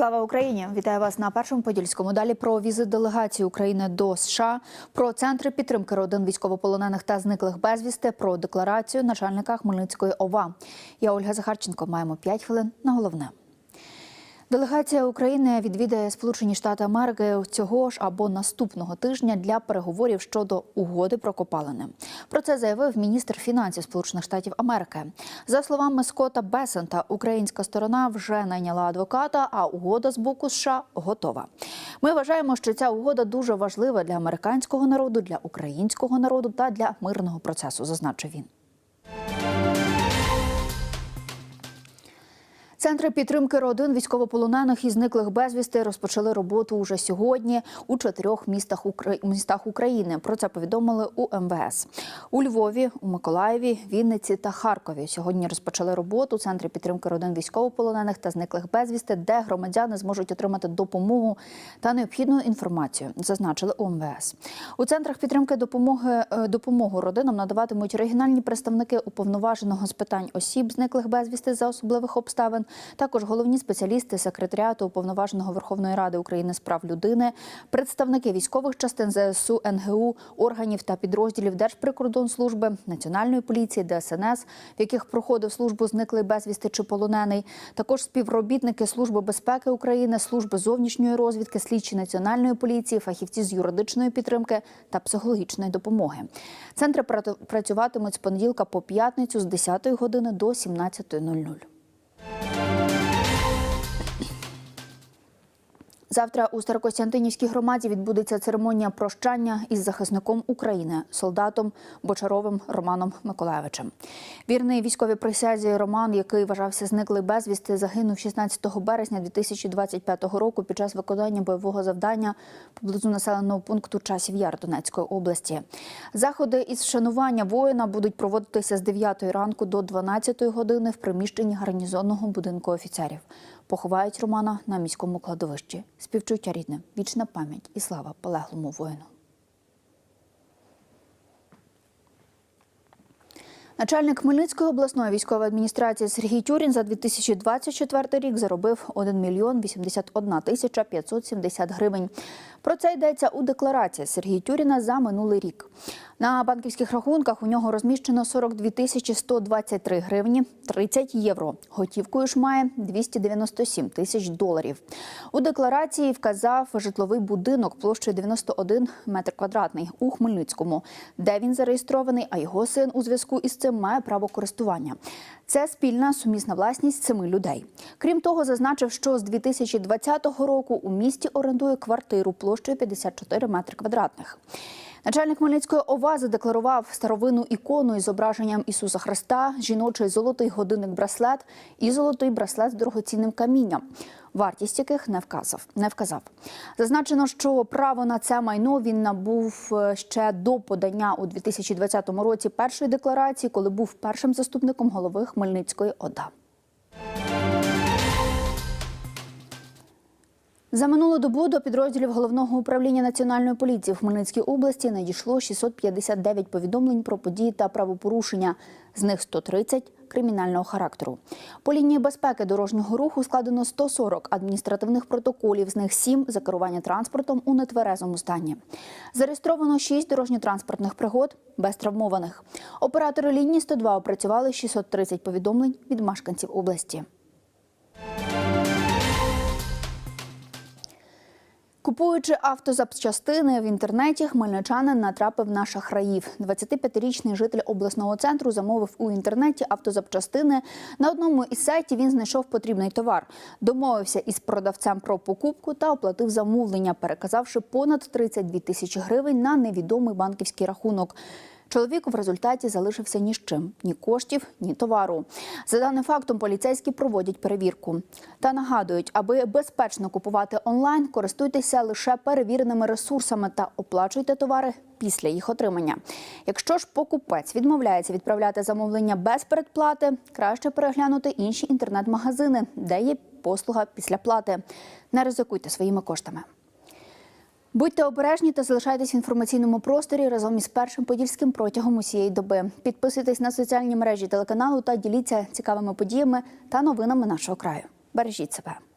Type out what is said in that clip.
Слава Україні! Вітаю вас на першому подільському. Далі про візит делегації України до США, про центри підтримки родин військовополонених та зниклих безвісти, про декларацію начальника Хмельницької ОВА. Я Ольга Захарченко. Маємо 5 хвилин на головне. Делегація України відвідає Сполучені Штати Америки цього ж або наступного тижня для переговорів щодо угоди про копалини. Про це заявив міністр фінансів Сполучених Штатів Америки. За словами Скотта Бесента, українська сторона вже найняла адвоката, а угода з боку США готова. Ми вважаємо, що ця угода дуже важлива для американського народу, для українського народу та для мирного процесу, зазначив він. Центри підтримки родин військовополонених і зниклих безвісти розпочали роботу уже сьогодні у чотирьох містах Укра- містах України. Про це повідомили у МВС. У Львові, у Миколаєві, Вінниці та Харкові. Сьогодні розпочали роботу центри підтримки родин військовополонених та зниклих безвісти, де громадяни зможуть отримати допомогу та необхідну інформацію. Зазначили у МВС. У центрах підтримки допомоги е, допомогу родинам надаватимуть регіональні представники уповноваженого з питань осіб, зниклих безвісти за особливих обставин. Також головні спеціалісти секретаріату уповноваженого Верховної Ради України з прав людини, представники військових частин ЗСУ, НГУ, органів та підрозділів Держприкордонслужби, Національної поліції, ДСНС, в яких проходив службу зниклий безвісти чи полонений. Також співробітники Служби безпеки України, служби зовнішньої розвідки, слідчі національної поліції, фахівці з юридичної підтримки та психологічної допомоги. Центри працюватимуть з понеділка по п'ятницю з 10 години до 17.00. Завтра у Старокостянтинівській громаді відбудеться церемонія прощання із захисником України, солдатом Бочаровим Романом Миколаєвичем. Вірний військовій присязі Роман, який вважався зниклий безвісти, загинув 16 березня 2025 року під час виконання бойового завдання поблизу населеного пункту Часів Яр Донецької області. Заходи із вшанування воїна будуть проводитися з 9 ранку до 12 години в приміщенні гарнізонного будинку офіцерів. Поховають Романа на міському кладовищі. Співчуття рідним, вічна пам'ять і слава полеглому воїну. Начальник Хмельницької обласної військової адміністрації Сергій Тюрін за 2024 рік заробив 1 мільйон 81 тисяча 570 гривень. Про це йдеться у декларації Сергія Тюріна за минулий рік. На банківських рахунках у нього розміщено 42 тисячі 123 гривні, 30 євро. Готівкою ж має 297 тисяч доларів. У декларації вказав житловий будинок площею 91 метр квадратний у Хмельницькому, де він зареєстрований, а його син у зв'язку із цим має право користування. Це спільна сумісна власність семи людей. Крім того, зазначив, що з 2020 року у місті орендує квартиру площею 54 метри квадратних. Начальник Хмельницької ОВА задекларував старовинну ікону із зображенням Ісуса Христа, жіночий золотий годинник-браслет і золотий браслет з дорогоцінним камінням, вартість яких не вказав. Не вказав. Зазначено, що право на це майно він набув е, ще до подання у 2020 році першої декларації, коли був першим заступником голови Хмельницької ОДА. За минулу добу до підрозділів головного управління національної поліції в Хмельницькій області надійшло 659 повідомлень про події та правопорушення. З них 130 кримінального характеру. По лінії безпеки дорожнього руху складено 140 адміністративних протоколів. З них 7 за керування транспортом у нетверезому стані. Зареєстровано 6 дорожньо-транспортних пригод без травмованих. Оператори лінії 102 опрацювали 630 повідомлень від мешканців області. Купуючи автозапчастини в інтернеті, хмельничанин натрапив на шахраїв. 25-річний житель обласного центру замовив у інтернеті автозапчастини. На одному із сайтів він знайшов потрібний товар, домовився із продавцем про покупку та оплатив замовлення, переказавши понад 32 тисячі гривень на невідомий банківський рахунок. Чоловік в результаті залишився ні з чим ні коштів, ні товару. За даним фактом, поліцейські проводять перевірку. Та нагадують, аби безпечно купувати онлайн, користуйтеся лише перевіреними ресурсами та оплачуйте товари після їх отримання. Якщо ж покупець відмовляється відправляти замовлення без передплати, краще переглянути інші інтернет-магазини, де є послуга після плати. Не ризикуйте своїми коштами. Будьте обережні та залишайтесь в інформаційному просторі разом із першим подільським протягом усієї доби. Підписуйтесь на соціальні мережі телеканалу та діліться цікавими подіями та новинами нашого краю. Бережіть себе.